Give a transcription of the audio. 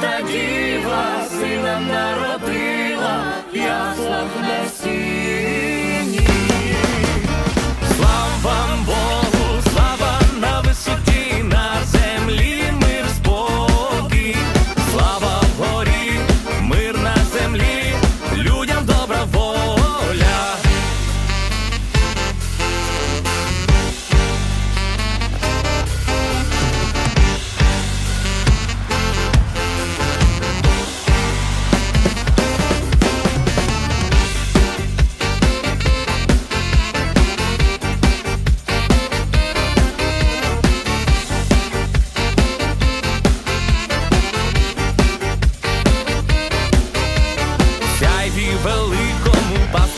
Пречиста діва, сина народила, в яслах на. великому пасу.